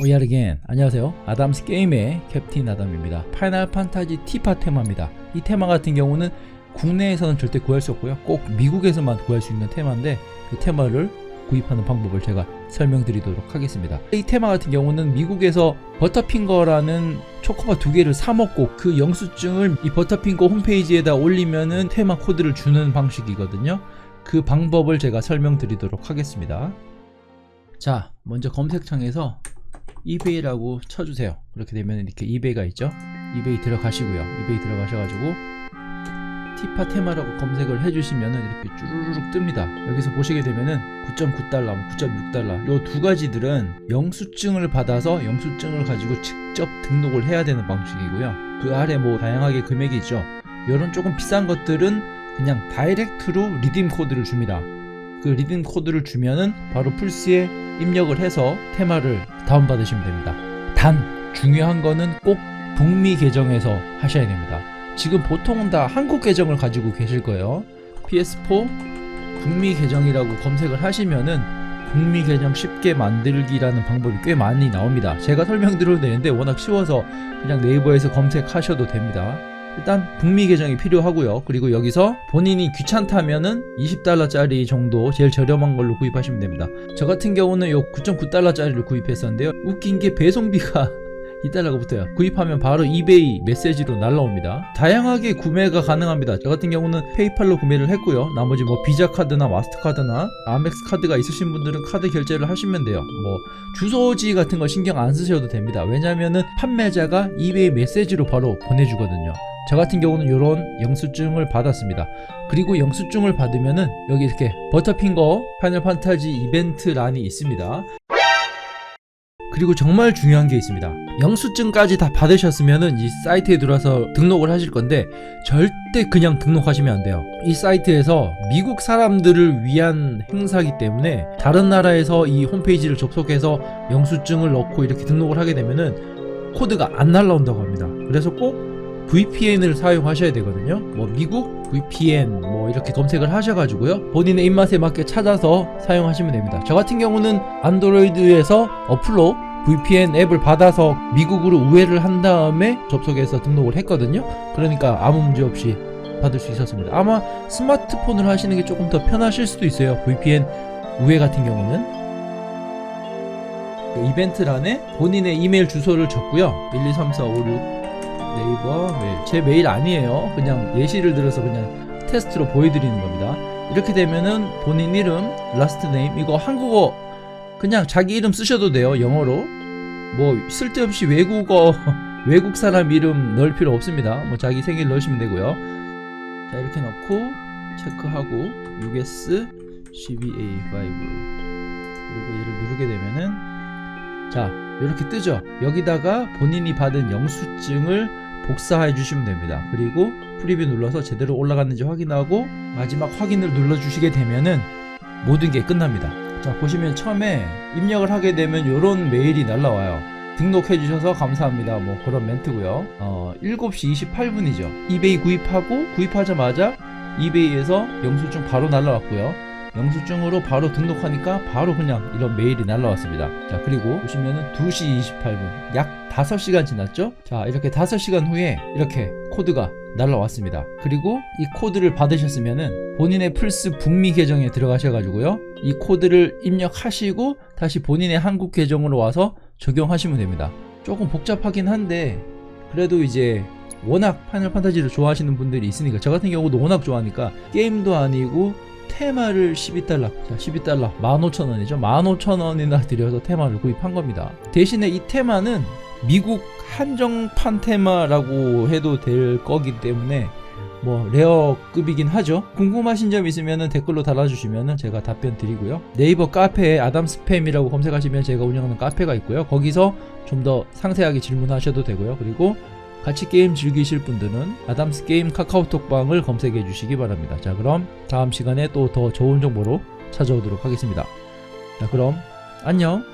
We are again. 안녕하세요. 아담스 게임의 캡틴 아담입니다. 파이널 판타지 티파 테마입니다. 이 테마 같은 경우는 국내에서는 절대 구할 수 없고요. 꼭 미국에서만 구할 수 있는 테마인데 그 테마를 구입하는 방법을 제가 설명드리도록 하겠습니다. 이 테마 같은 경우는 미국에서 버터핑거라는 초코바 두 개를 사 먹고 그 영수증을 이 버터핑거 홈페이지에다 올리면은 테마 코드를 주는 방식이거든요. 그 방법을 제가 설명드리도록 하겠습니다. 자, 먼저 검색창에서 이베이라고 쳐주세요. 그렇게 되면 이렇게 이베이가 있죠. 이베이 들어가시고요. 이베이 들어가셔가지고 티파 테마라고 검색을 해주시면은 이렇게 쭈루룩 뜹니다. 여기서 보시게 되면은 9.9달러, 9.6달러 요 두 가지들은 영수증을 받아서 영수증을 가지고 직접 등록을 해야 되는 방식이고요. 그 아래 뭐 다양하게 금액이 있죠. 이런 조금 비싼 것들은 그냥 다이렉트로 리딤 코드를 줍니다. 그 리듬 코드를 주면은 바로 플스에 입력을 해서 테마를 다운받으시면 됩니다. 단 중요한 거는 꼭 북미 계정에서 하셔야 됩니다. 지금 보통은 다 한국 계정을 가지고 계실 거예요. PS4 북미 계정이라고 검색을 하시면은 북미 계정 쉽게 만들기라는 방법이 꽤 많이 나옵니다. 제가 설명드려도 되는데 워낙 쉬워서 그냥 네이버에서 검색하셔도 됩니다. 일단 북미 계정이 필요하고요. 그리고 여기서 본인이 귀찮다면은 20달러짜리 정도 제일 저렴한 걸로 구입하시면 됩니다. 저 같은 경우는 요 9.9달러짜리를 구입했었는데요. 웃긴 게 배송비가 2달러가 붙어요. 구입하면 바로 이베이 메시지로 날라옵니다. 다양하게 구매가 가능합니다. 저 같은 경우는 페이팔로 구매를 했고요. 나머지 뭐 비자 카드나 마스터 카드나 아멕스 카드가 있으신 분들은 카드 결제를 하시면 돼요. 뭐 주소지 같은 거 신경 안 쓰셔도 됩니다. 왜냐면은 판매자가 이베이 메시지로 바로 보내주거든요. 저 같은 경우는 이런 영수증을 받았습니다. 그리고 영수증을 받으면은 여기 이렇게 버터핑거 파이널 판타지 이벤트 란이 있습니다. 그리고 정말 중요한 게 있습니다. 영수증까지 다 받으셨으면은 이 사이트에 들어와서 등록을 하실 건데 절대 그냥 등록하시면 안 돼요. 이 사이트에서 미국 사람들을 위한 행사기 때문에 다른 나라에서 이 홈페이지를 접속해서 영수증을 넣고 이렇게 등록을 하게 되면은 코드가 안 날라온다고 합니다. 그래서 꼭 VPN을 사용하셔야 되거든요. 뭐 미국 VPN 뭐 이렇게 검색을 하셔가지고요. 본인의 입맛에 맞게 찾아서 사용하시면 됩니다. 저 같은 경우는 안드로이드에서 어플로 VPN 앱을 받아서 미국으로 우회를 한 다음에 접속해서 등록을 했거든요. 그러니까 아무 문제 없이 받을 수 있었습니다. 아마 스마트폰을 하시는 게 조금 더 편하실 수도 있어요. VPN 우회 같은 경우는. 그 이벤트란에 본인의 이메일 주소를 적고요. 1, 2, 3, 4, 5, 6 네이버 메일. 제 메일 아니에요. 그냥 예시를 들어서 그냥 테스트로 보여드리는 겁니다. 이렇게 되면은 본인 이름, 라스트 네임 이거 한국어 그냥 자기 이름 쓰셔도 돼요. 영어로. 뭐 쓸데없이 외국어 외국 사람 이름 넣을 필요 없습니다. 뭐 자기 생일 넣으시면 되고요. 자 이렇게 넣고 체크하고 US CBA5 그리고 얘를 누르게 되면은 자 이렇게 뜨죠. 여기다가 본인이 받은 영수증을 복사해 주시면 됩니다. 그리고 프리뷰 눌러서 제대로 올라갔는지 확인하고 마지막 확인을 눌러 주시게 되면은 모든 게 끝납니다. 자 보시면 처음에 입력을 하게 되면 이런 메일이 날라와요. 등록해 주셔서 감사합니다. 뭐 그런 멘트고요. 어 7시 28분이죠. 이베이 구입하고 구입하자마자 이베이에서 영수증 바로 날라왔고요. 영수증으로 바로 등록하니까 바로 그냥 이런 메일이 날라왔습니다. 자, 그리고 보시면은 2시 28분. 약 5시간 지났죠? 자, 이렇게 5시간 후에 이렇게 코드가 날라왔습니다. 그리고 이 코드를 받으셨으면은 본인의 플스 북미 계정에 들어가셔가지고요. 이 코드를 입력하시고 다시 본인의 한국 계정으로 와서 적용하시면 됩니다. 조금 복잡하긴 한데 그래도 이제 워낙 파이널 판타지를 좋아하시는 분들이 있으니까 저 같은 경우도 워낙 좋아하니까 게임도 아니고 테마를 12달러, 자 12달러, 15,000원이죠. 15,000원이나 들여서 테마를 구입한 겁니다. 대신에 이 테마는 미국 한정판 테마라고 해도 될 거기 때문에 뭐 레어급이긴 하죠. 궁금하신 점 있으면 댓글로 달아주시면 제가 답변 드리고요. 네이버 카페에 아담 스팸이라고 검색하시면 제가 운영하는 카페가 있고요. 거기서 좀 더 상세하게 질문하셔도 되고요. 그리고 같이 게임 즐기실 분들은 아담스 게임 카카오톡방을 검색해 주시기 바랍니다. 자, 그럼 다음 시간에 또 더 좋은 정보로 찾아오도록 하겠습니다. 자, 그럼 안녕.